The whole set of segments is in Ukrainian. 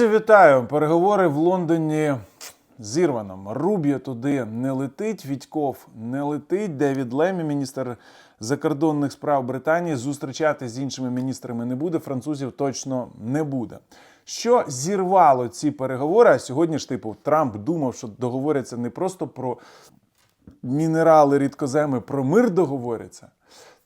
Вітаю! Переговори в Лондоні зірвано. Рубіо туди не летить, Відьков не летить. Девід Лемі, міністр закордонних справ Британії, зустрічати з іншими міністрами не буде. Французів точно не буде. Що зірвало ці переговори? А сьогодні ж, типу, Трамп думав, що договоряться не просто про мінерали, рідкоземи, про мир договоряться.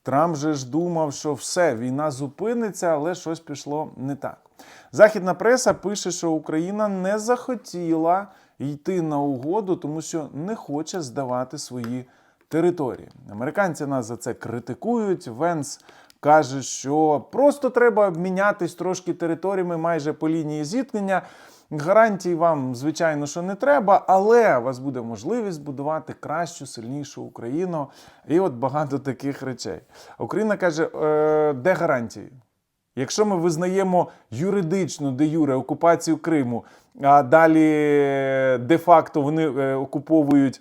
Трамп же ж думав, що все, війна зупиниться, але щось пішло не так. Західна преса пише, що Україна не захотіла йти на угоду, тому що не хоче здавати свої території. Американці нас за це критикують. Венс каже, що просто треба обмінятись трошки територіями майже по лінії зіткнення. Гарантій вам, звичайно, що не треба, але у вас буде можливість будувати кращу, сильнішу Україну. І от багато таких речей. Україна каже: е, де гарантії? Якщо ми визнаємо юридично де юре окупацію Криму, а далі де-факто вони е, окуповують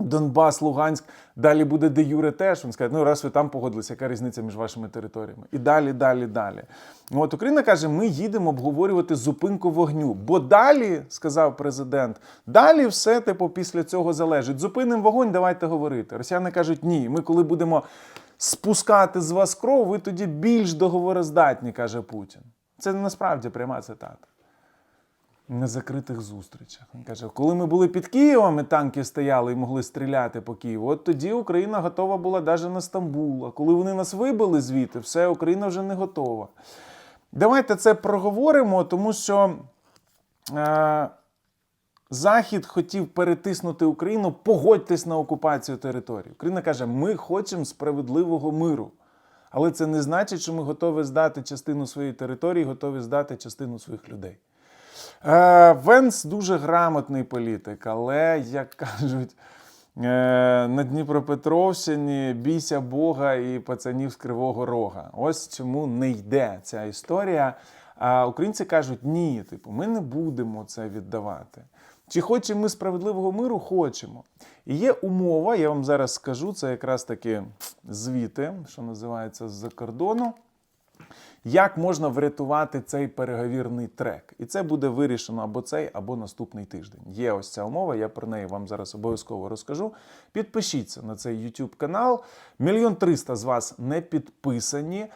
Донбас, Луганськ, далі буде де юре теж. Він скаже, ну раз ви там погодилися, яка різниця між вашими територіями? І далі, далі, далі. Ну, От Україна каже, ми їдемо обговорювати зупинку вогню. Бо далі, сказав президент, далі все типу після цього залежить. Зупинимо вогонь, давайте говорити. Росіяни кажуть, ні, ми коли будемо спускати з вас кров, ви тоді більш договороздатні, каже Путін. Це насправді пряма цитата. На закритих зустрічах. Він каже, коли ми були під Києвом, і танки стояли і могли стріляти по Києву, от тоді Україна готова була навіть на Стамбул. А коли вони нас вибили звідти, все, Україна вже не готова. Давайте це проговоримо, тому що е, Захід хотів перетиснути Україну, погодьтесь на окупацію території. Україна каже, ми хочемо справедливого миру. Але це не значить, що ми готові здати частину своєї території, готові здати частину своїх людей. Е, Венс дуже грамотний політик, але, як кажуть, е, на Дніпропетровщині бійся Бога і пацанів з Кривого Рога. Ось чому не йде ця історія. А українці кажуть, ні, типу, ми не будемо це віддавати. Чи хочемо ми справедливого миру? Хочемо. І є умова, я вам зараз скажу, це якраз таки звіти, що називається з-за кордону. Як можна врятувати цей переговірний трек? І це буде вирішено або цей, або наступний тиждень. Є ось ця умова, я про неї вам зараз обов'язково розкажу. Підпишіться на цей YouTube канал. Мільйон триста з вас не підписані.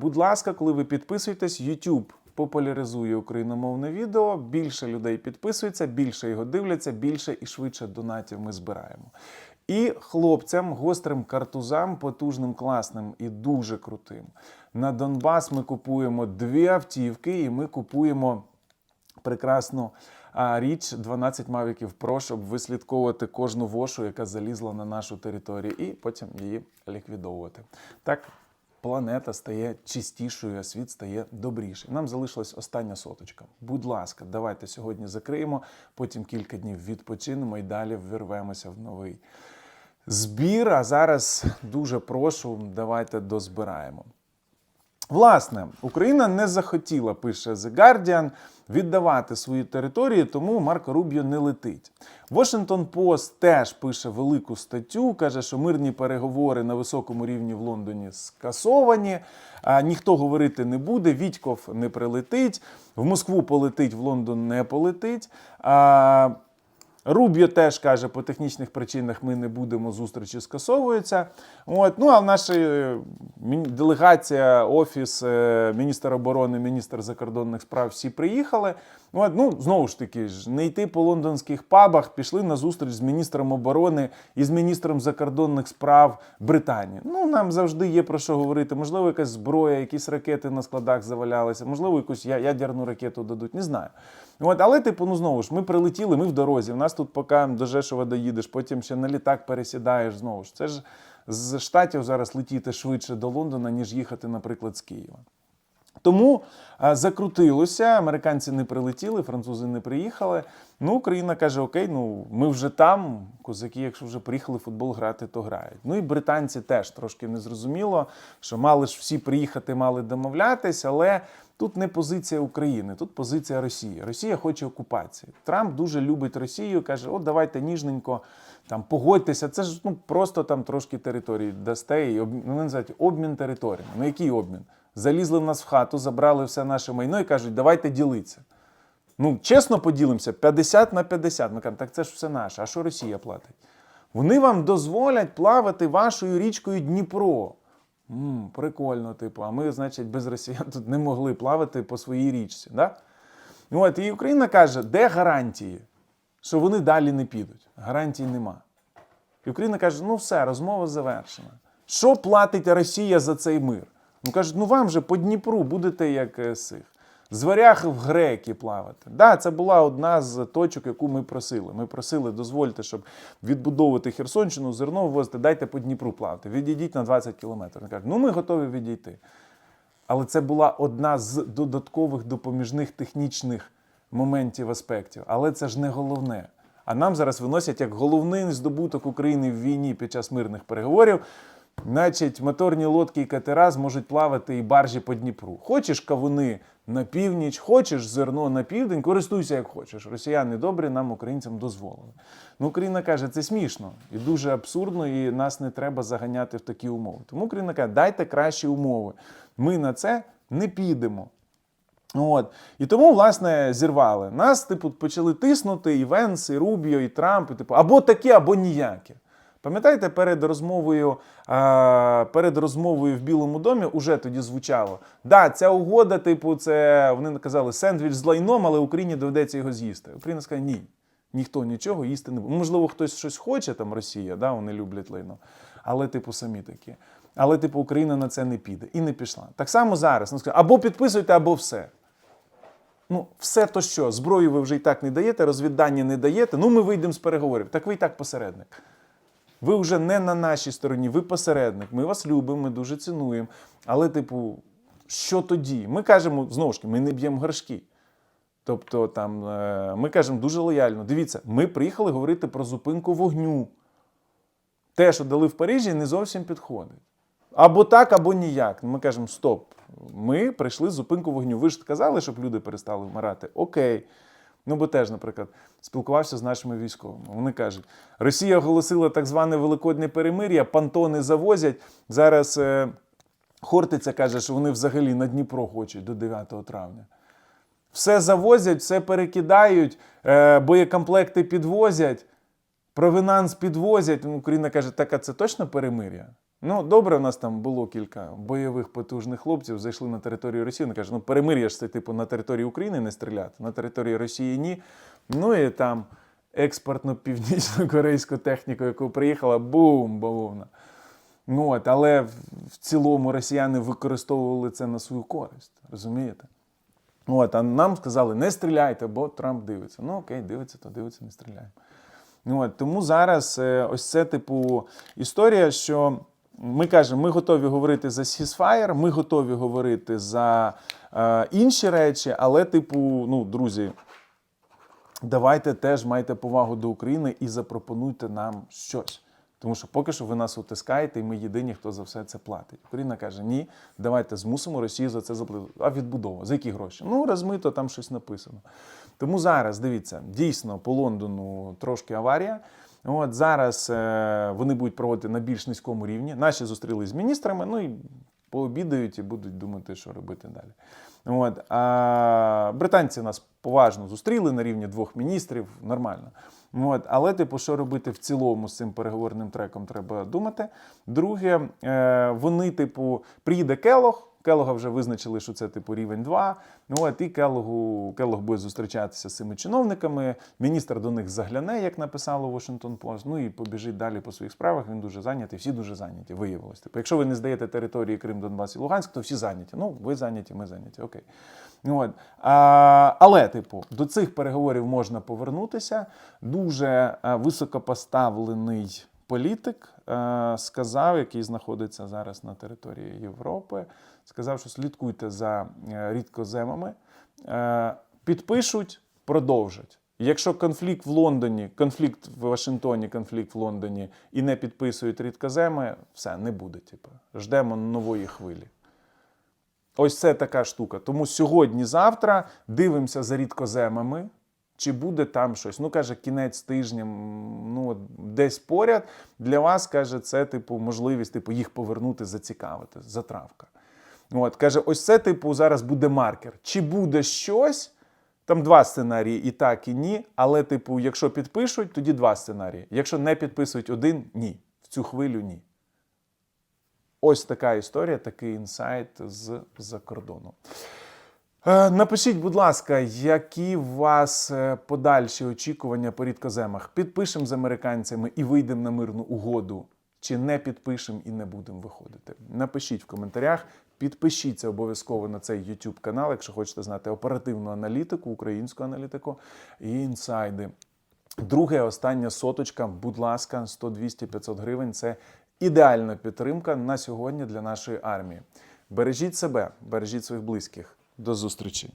Будь ласка, коли ви підписуєтесь, YouTube популяризує україномовне відео. Більше людей підписується, більше його дивляться, більше і швидше донатів ми збираємо. І хлопцям, гострим картузам, потужним, класним і дуже крутим. На Донбас ми купуємо дві автівки, і ми купуємо прекрасну річ 12 мавіків Pro, щоб вислідковувати кожну вошу, яка залізла на нашу територію, і потім її ліквідовувати. Так планета стає чистішою, а світ стає добріший. Нам залишилась остання соточка. Будь ласка, давайте сьогодні закриємо, потім кілька днів відпочинемо і далі ввірвемося в новий збір. А зараз дуже прошу, давайте дозбираємо. Власне, Україна не захотіла, пише The Guardian, віддавати свої території, тому Марко Рубіо не летить. Washington Post теж пише велику статтю, каже, що мирні переговори на високому рівні в Лондоні скасовані. А, ніхто говорити не буде. Вітьков не прилетить, в Москву полетить, в Лондон не полетить. А, Рубіо теж каже, по технічних причинах ми не будемо, зустрічі скасовуються. От. Ну, а наша е, делегація, офіс, е, міністр оборони, міністр закордонних справ всі приїхали. От. Ну, знову ж таки, ж, не йти по лондонських пабах, пішли на зустріч з міністром оборони і з міністром закордонних справ Британії. Ну, нам завжди є про що говорити. Можливо, якась зброя, якісь ракети на складах завалялися, можливо, якусь ядерну ракету дадуть, не знаю. От, але, типу, ну знову ж, ми прилетіли, ми в дорозі. У нас тут поки до Жешова доїдеш, потім ще на літак пересідаєш знову ж. Це ж з Штатів зараз летіти швидше до Лондона, ніж їхати, наприклад, з Києва. Тому а, закрутилося, американці не прилетіли, французи не приїхали. Ну, Україна каже: Окей, ну ми вже там. Козаки, якщо вже приїхали в футбол грати, то грають. Ну і британці теж трошки незрозуміло, що мали ж всі приїхати, мали домовлятись, але тут не позиція України, тут позиція Росії. Росія хоче окупації. Трамп дуже любить Росію, каже: от давайте ніжненько. Там погодьтеся, це ж ну просто там трошки території дасте і об... ну, називають обмін територіями. Ну який обмін? Залізли в нас в хату, забрали все наше майно і кажуть, давайте ділитися. Ну, чесно поділимося, 50 на 50. Ми кажемо, так це ж все наше. А що Росія платить? Вони вам дозволять плавати вашою річкою Дніпро. М прикольно, типу, а ми, значить, без росіян тут не могли плавати по своїй річці. Да? От, і Україна каже, де гарантії, що вони далі не підуть? Гарантій нема. І Україна каже: ну все, розмова завершена. Що платить Росія за цей мир? Ну кажуть, ну вам же по Дніпру будете як е, сих. З варяг в греки плавати. Да, це була одна з точок, яку ми просили. Ми просили, дозвольте, щоб відбудовувати Херсонщину, зерно ввозити, дайте по Дніпру плавати. Відійдіть на 20 кілометрів. Кажуть, ну ми готові відійти. Але це була одна з додаткових допоміжних технічних моментів, аспектів. Але це ж не головне. А нам зараз виносять як головний здобуток України в війні під час мирних переговорів. Значить, моторні лодки і катера зможуть плавати і баржі по Дніпру. Хочеш кавуни на північ, хочеш зерно на південь, користуйся як хочеш. Росіяни добрі, нам, українцям, дозволили. Ну, Україна каже, це смішно і дуже абсурдно, і нас не треба заганяти в такі умови. Тому Україна каже, дайте кращі умови. Ми на це не підемо. От. І тому, власне, зірвали. Нас, типу, почали тиснути і Венс, і Рубіо, і Трамп, і, типу, або таке, або ніяке. Пам'ятаєте, перед розмовою, а, перед розмовою в Білому домі уже тоді звучало: да, ця угода, типу, це вони казали сендвіч з лайном, але Україні доведеться його з'їсти. Україна сказала, ні, ніхто нічого їсти не буде. Можливо, хтось щось хоче, там Росія, да, вони люблять лайно, але, типу, самі такі. Але, типу, Україна на це не піде і не пішла. Так само зараз. Сказали, або підписуйте, або все. Ну, все то що, зброю ви вже і так не даєте, розвіддання не даєте. Ну, ми вийдемо з переговорів. Так ви і так посередник. Ви вже не на нашій стороні, ви посередник. Ми вас любимо, ми дуже цінуємо. Але, типу, що тоді? Ми кажемо, знову ж ми не б'ємо горшки. Тобто, там, е, ми кажемо дуже лояльно. Дивіться, ми приїхали говорити про зупинку вогню. Те, що дали в Парижі, не зовсім підходить. Або так, або ніяк. Ми кажемо, стоп. Ми прийшли зупинку вогню. Ви ж казали, щоб люди перестали вмирати. Окей. Ну, бо теж, наприклад, спілкувався з нашими військовими. Вони кажуть, Росія оголосила так зване великодне перемир'я, пантони завозять. Зараз е, Хортиця каже, що вони взагалі на Дніпро хочуть до 9 травня. Все завозять, все перекидають, е, боєкомплекти підвозять, провинанс підвозять. Україна каже, так, а це точно перемир'я? Ну, добре, у нас там було кілька бойових потужних хлопців, зайшли на територію Росії. Вони кажуть, ну перемир'я ж це типу на території України не стріляти, на території Росії ні. Ну і там експортно північно-корейську техніку, яку приїхала, бум, бавовна. Ну, от, але в- цілому росіяни використовували це на свою користь, розумієте? От, а нам сказали, не стріляйте, бо Трамп дивиться. Ну окей, дивиться, то дивиться, не стріляємо. Ну, от, тому зараз е, ось це типу історія, що ми кажемо, ми готові говорити за сісфаєр, ми готові говорити за е, інші речі, але, типу, ну, друзі, давайте теж майте повагу до України і запропонуйте нам щось. Тому що поки що ви нас утискаєте, і ми єдині, хто за все це платить. Україна каже: ні, давайте змусимо Росію за це заплатити. А відбудова? За які гроші? Ну, розмито, там щось написано. Тому зараз дивіться, дійсно по Лондону трошки аварія. От зараз е, вони будуть проводити на більш низькому рівні. Наші зустрілись з міністрами, ну і пообідають і будуть думати, що робити далі. От. А британці нас поважно зустріли на рівні двох міністрів, нормально. От. Але, типу, що робити в цілому з цим переговорним треком, треба думати. Друге, е, вони, типу, приїде Келох. Келога вже визначили, що це типу рівень 2. Ну от і Келогу Келог буде зустрічатися з цими чиновниками. Міністр до них загляне, як написало Washington Post, Ну і побіжить далі по своїх справах. Він дуже зайнятий. Всі дуже зайняті. Виявилось. Типу, якщо ви не здаєте території Крим, Донбас і Луганськ, то всі зайняті. Ну, ви зайняті, ми зайняті. Окей. Ну, От. А, але, типу, до цих переговорів можна повернутися. Дуже високопоставлений політик е, сказав, який знаходиться зараз на території Європи, сказав, що слідкуйте за е, рідкоземами, е, підпишуть, продовжать. Якщо конфлікт в Лондоні, конфлікт в Вашингтоні, конфлікт в Лондоні і не підписують рідкоземи, все не буде. Типу. Ждемо нової хвилі. Ось це така штука. Тому сьогодні-завтра дивимося за рідкоземами. Чи буде там щось? Ну, каже, кінець тижня, ну, десь поряд. Для вас, каже, це, типу, можливість типу, їх повернути, зацікавити, затравка. От, каже, ось це, типу, зараз буде маркер. Чи буде щось, Там два сценарії: і так, і ні. Але, типу, якщо підпишуть, тоді два сценарії. Якщо не підписують один, ні. В цю хвилю ні. Ось така історія, такий інсайт з-за кордону. Е, Напишіть, будь ласка, які у вас е, подальші очікування по рідкоземах? Підпишемо з американцями і вийдемо на мирну угоду, чи не підпишемо і не будемо виходити? Напишіть в коментарях. Підпишіться обов'язково на цей YouTube канал, якщо хочете знати оперативну аналітику, українську аналітику і інсайди. Друге, остання соточка, будь ласка, 100, 200, 500 гривень. Це ідеальна підтримка на сьогодні для нашої армії. Бережіть себе, бережіть своїх близьких. До зустрічі!